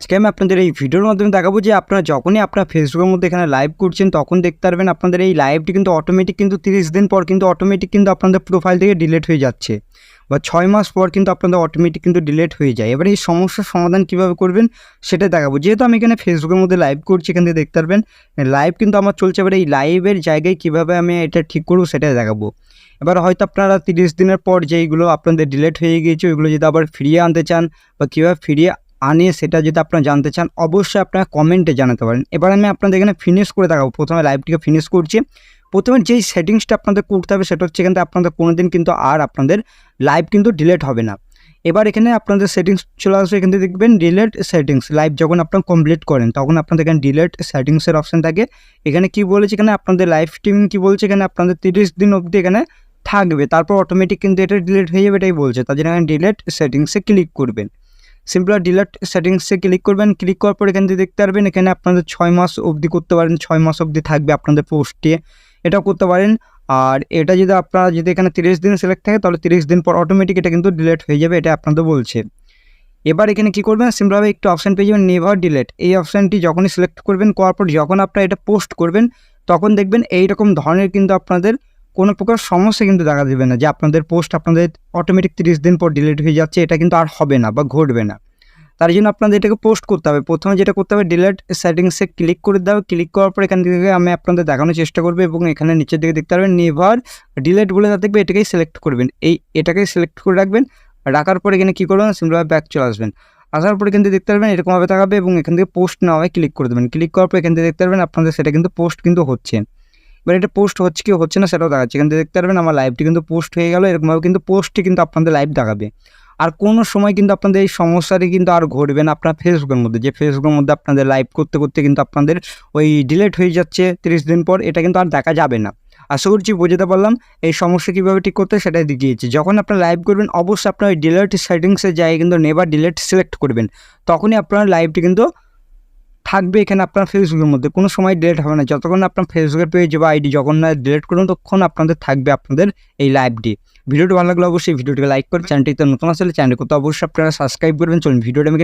আজকে আমি আপনাদের এই ভিডিওর মাধ্যমে দেখাবো যে আপনারা যখনই আপনার ফেসবুকের মধ্যে এখানে লাইভ করছেন, তখন দেখতে পারবেন আপনাদের এই লাইভটি কিন্তু অটোমেটিক কিন্তু তিরিশ দিন পর কিন্তু অটোমেটিক কিন্তু আপনাদের প্রোফাইল থেকে ডিলেট হয়ে যাচ্ছে বা ছয় মাস পর কিন্তু আপনাদের অটোমেটিক কিন্তু ডিলেট হয়ে যায়। এবার এই সমস্যার সমাধান কীভাবে করবেন সেটা দেখাবো। যেহেতু আমি এখানে ফেসবুকের মধ্যে লাইভ করছি, এখান থেকে দেখতে পারবেন লাইভ কিন্তু আমার চলছে। এবার এই লাইভের জায়গায় কীভাবে আমি এটা ঠিক করব সেটাই দেখাবো। এবার হয়তো আপনারা তিরিশ দিনের পর যেইগুলো আপনাদের ডিলেট হয়ে গিয়েছে, ওইগুলো যদি আবার ফিরিয়ে আনতে চান বা কীভাবে ফিরিয়ে আনে সেটা যদি আপনারা জানতে চান, অবশ্যই আপনারা কমেন্টে জানাতে পারেন। এবার আমি আপনাদের এখানে ফিনিশ করে দেখাবো। প্রথমে লাইভটিকে ফিনিশ করছি। প্রথমে যেই সেটিংসটা আপনাদের করতে হবে, সেটা হচ্ছে এখান আপনাদের কোনো দিন কিন্তু আর আপনাদের লাইভ কিন্তু ডিলেট হবে না। এবার এখানে আপনাদের সেটিংস চলে আসবে, এখান দেখবেন ডিলেট সেটিংস লাইভ যখন আপনারা কমপ্লিট করেন, তখন আপনাদের এখানে ডিলেট সেটিংসের অপশান থাকে। এখানে কি বলেছে? এখানে আপনাদের লাইভ স্ট্রিমিং কি বলছে? এখানে আপনাদের তিরিশ দিন অবধি এখানে থাকবে। তারপর অটোমেটিক কিন্তু এটা ডিলিট হয়ে যাবে, এটাই বলছে। তার জন্য এখানে ডিলেট সেটিংসে ক্লিক করবেন। সিম্পল ডিলেট সেটিংসে ক্লিক করবেন ক্লিক করার পর এখান থেকে দেখতে পারবেন, এখানে আপনাদের ছয় মাস অবধি করতে পারেন, ছয় মাস অবধি থাকবে আপনাদের পোস্টে এটাও করতে পারেন, আর এটা যদি আপনারা যদি এখানে তিরিশ দিন সিলেক্ট থাকে, তাহলে তিরিশ দিন পর অটোমেটিক এটা কিন্তু ডিলেট হয়ে যাবে, এটা আপনাদের বলছে। এবার এখানে কি করবেন সিম্পলভাবে একটু অপশান পেয়ে যাবেন নেভার ডিলেট এই অপশানটি যখনই সিলেক্ট করবেন, করার পর যখন আপনারা এটা পোস্ট করবেন, তখন দেখবেন এই রকম ধরনের কিন্তু আপনাদের কোনো প্রকার সমস্যা কিন্তু দেখা দেবে না, যে আপনাদের পোস্ট আপনাদের অটোমেটিক তিরিশ দিন পর ডিলিট হয়ে যাচ্ছে, এটা কিন্তু আর হবে না বা ঘটবে না। তার জন্য আপনাদের এটাকে পোস্ট করতে হবে। প্রথমে যেটা করতে হবে ডিলেট সেটিংসে ক্লিক করে দেওয়া ক্লিক করার পর এখান থেকে আমি আপনাদের দেখানোর চেষ্টা করব এবং এখানে নিচের দিকে দেখতে পারবেন নেভার ডিলেট বলে তা দেখবে এটাকেই সিলেক্ট করবেন। এই এটাকেই সিলেক্ট করে রাখবেন। রাখার পর এখানে কী করবেন? সিম্পলভাবে ব্যাক চলে আসবেন। আসার পরে কিন্তু দেখতে পারবেন, এরকমভাবে থাকবে এবং এখান থেকে পোস্ট না হয় ক্লিক করে দেবেন। ক্লিক করার পর এখান থেকে দেখতে পারবেন, আপনাদের সেটা কিন্তু পোস্ট কিন্তু হচ্ছে। এবার এটা পোস্ট হচ্ছে কি, হচ্ছে না সেটাও দেখাচ্ছে। কিন্তু দেখতে পারবেন আমার লাইভটি কিন্তু পোস্ট হয়ে গেল, এরকমভাবে কিন্তু পোস্টটি কিন্তু আপনাদের লাইভ দেখাবে। আর কোনো সময় কিন্তু আপনাদের এই সমস্যাটি কিন্তু আর ঘটবে না আপনার ফেসবুকের মধ্যে। যে ফেসবুকের মধ্যে আপনাদের লাইভ করতে করতে কিন্তু আপনাদের ওই ডিলেট হয়ে যাচ্ছে তিরিশ দিন পর, এটা কিন্তু আর দেখা যাবে না। আশা করছি বোঝাতে পারলাম এই সমস্যা কীভাবে ঠিক করতে সেটাই দেখিয়েছি। যখন আপনার লাইভ করবেন, অবশ্যই আপনার ওই ডিলেট সেটিংসে যাই কিন্তু নেবার ডিলেট সিলেক্ট করবেন। তখনই আপনার লাইভটি কিন্তু থাকবে এখানে আপনার ফেসবুকের মধ্যে। কোনো সময় ডিলেট হবে না। যতক্ষণ আপনার ফেসবুকের পেজ বা আইডি যখন না ডিলেট করুন তখন আপনাদের থাকবে আপনাদের এই লাইভটি ভিডিওটি ভালো লাগলে অবশ্যই ভিডিওটিকে লাইক করে চ্যানেলটিতে নতুন আসলে চ্যানেলটি করতে অবশ্যই আপনারা সাবস্ক্রাইব করবেন। চলুন, ভিডিওটা আমি